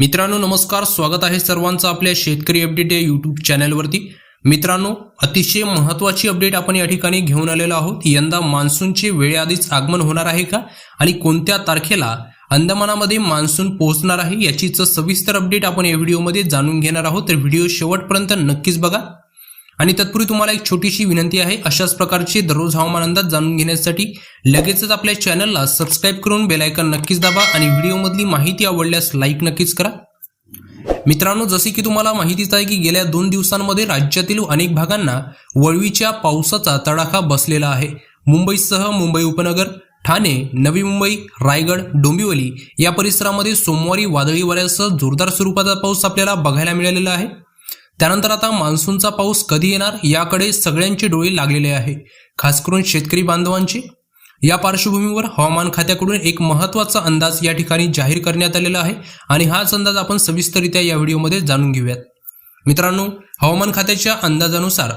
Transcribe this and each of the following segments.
मित्रांनो नमस्कार. स्वागत आहे सर्वांचं आपल्या शेतकरी अपडेट या यूट्यूब चॅनलवरती. मित्रांनो अतिशय महत्त्वाची अपडेट आपण या ठिकाणी घेऊन आलेलो आहोत. यंदा मान्सूनचे वेळेआधीच आगमन होणार आहे का? आणि कोणत्या तारखेला अंदमानामध्ये मान्सून पोहोचणार आहे याचीच सविस्तर अपडेट आपण या व्हिडिओमध्ये जाणून घेणार आहोत. तर व्हिडिओ शेवटपर्यंत नक्कीच बघा. आणि तत्पूर्वी तुम्हाला एक छोटीशी विनंती आहे अशाच प्रकारचे दररोज हवामान अंदाज जाणून घेण्यासाठी लगेचच आपल्या चॅनलला सबस्क्राईब करून बेलायकन नक्कीच दाबा आणि व्हिडिओमधली माहिती आवडल्यास लाईक नक्कीच करा. मित्रांनो जसे की तुम्हाला माहितीच आहे की गेल्या दोन दिवसांमध्ये राज्यातील अनेक भागांना वळवीच्या पावसाचा तडाखा बसलेला आहे. मुंबईसह मुंबई उपनगर ठाणे नवी मुंबई रायगड डोंबिवली या परिसरामध्ये सोमवारी वादळी वाऱ्यासह जोरदार स्वरूपाचा पाऊस आपल्याला बघायला मिळालेला आहे. त्यानंतर आता मान्सूनचा पाऊस कधी येणार याकडे सगळ्यांचे डोळे लागलेले आहे. खास करून शेतकरी बांधवांचे. या पार्श्वभूमीवर हवामान खात्याकडून एक महत्त्वाचा अंदाज या ठिकाणी जाहीर करण्यात आलेला आहे आणि हाच अंदाज आपण सविस्तरित्या या व्हिडिओमध्ये जाणून घेऊयात. मित्रांनो हवामान खात्याच्या अंदाजानुसार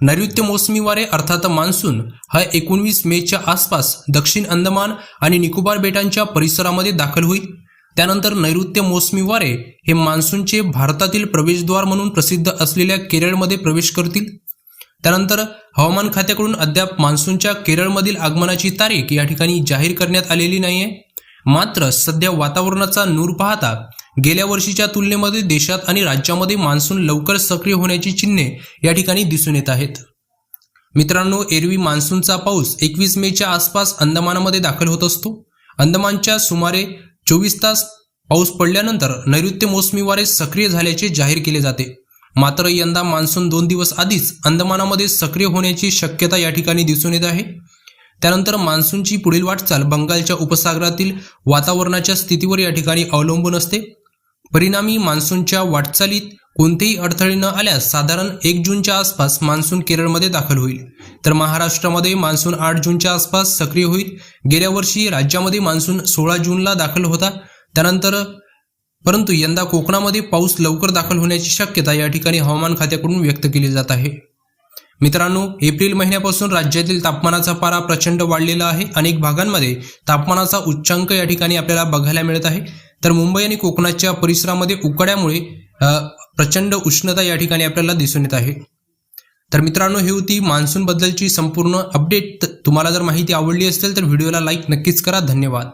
नैऋत्य मोसमी वारे अर्थात मान्सून हा एकोणवीस मेच्या आसपास दक्षिण अंदमान आणि निकोबार बेटांच्या परिसरामध्ये दाखल होईल. त्यानंतर नैऋत्य मोसमी वारे हे मान्सूनचे भारतातील प्रवेशद्वार म्हणून प्रसिद्ध असलेल्या केरळमध्ये प्रवेश करतील. त्यानंतर हवामान खात्याकडून अद्याप मान्सूनच्या केरळमधील आगमनाची तारीख या ठिकाणी जाहीर करण्यात आलेली नाहीये. मात्र सध्या वातावरणाचा नूर पाहता गेल्या वर्षीच्या तुलनेमध्ये देशात आणि राज्यामध्ये मान्सून लवकर सक्रिय होण्याची चिन्हे या ठिकाणी दिसून येत आहेत. मित्रांनो एरवी मान्सूनचा पाऊस एकवीस मेच्या आसपास अंदमानामध्ये दाखल होत असतो. अंदमानच्या सुमारे चोवीस तास पाऊस पडल्यानंतर नैऋत्य मोसमी वारे सक्रिय झाल्याचे जाहीर केले जाते. मात्र यंदा मान्सून दोन दिवस आधीच अंदमानामध्ये सक्रिय होण्याची शक्यता या ठिकाणी दिसून येत आहे. त्यानंतर मान्सूनची पुढील वाटचाल बंगालच्या उपसागरातील वातावरणाच्या स्थितीवर या ठिकाणी अवलंबून असते. परिणामी मान्सूनच्या वाटचालीत कोणतेही अडथळे न आल्यास साधारण एक जूनच्या आसपास मान्सून केरळमध्ये दाखल होईल. तर महाराष्ट्रामध्ये मान्सून आठ जूनच्या आसपास सक्रिय होईल. गेल्या वर्षी राज्यामध्ये मान्सून सोळा जूनला दाखल होता. त्यानंतर परंतु यंदा कोकणामध्ये पाऊस लवकर दाखल होण्याची शक्यता या ठिकाणी हवामान खात्याकडून व्यक्त केली जात आहे. मित्रांनो एप्रिल महिन्यापासून राज्यातील तापमानाचा पारा प्रचंड वाढलेला आहे. अनेक भागांमध्ये तापमानाचा उच्चांक या ठिकाणी आपल्याला बघायला मिळत आहे. तर मुंबई आणि कोकणाच्या परिसरामध्ये उकड्यामुळे प्रचंड उष्णता या ठिकाणी आपल्याला दिसून येत आहे. तर मित्रांनो ही होती मान्सून बद्दलची संपूर्ण अपडेट तुम्हाला जर माहिती आवडली असेल तर व्हिडिओला लाईक नक्कीच करा. धन्यवाद.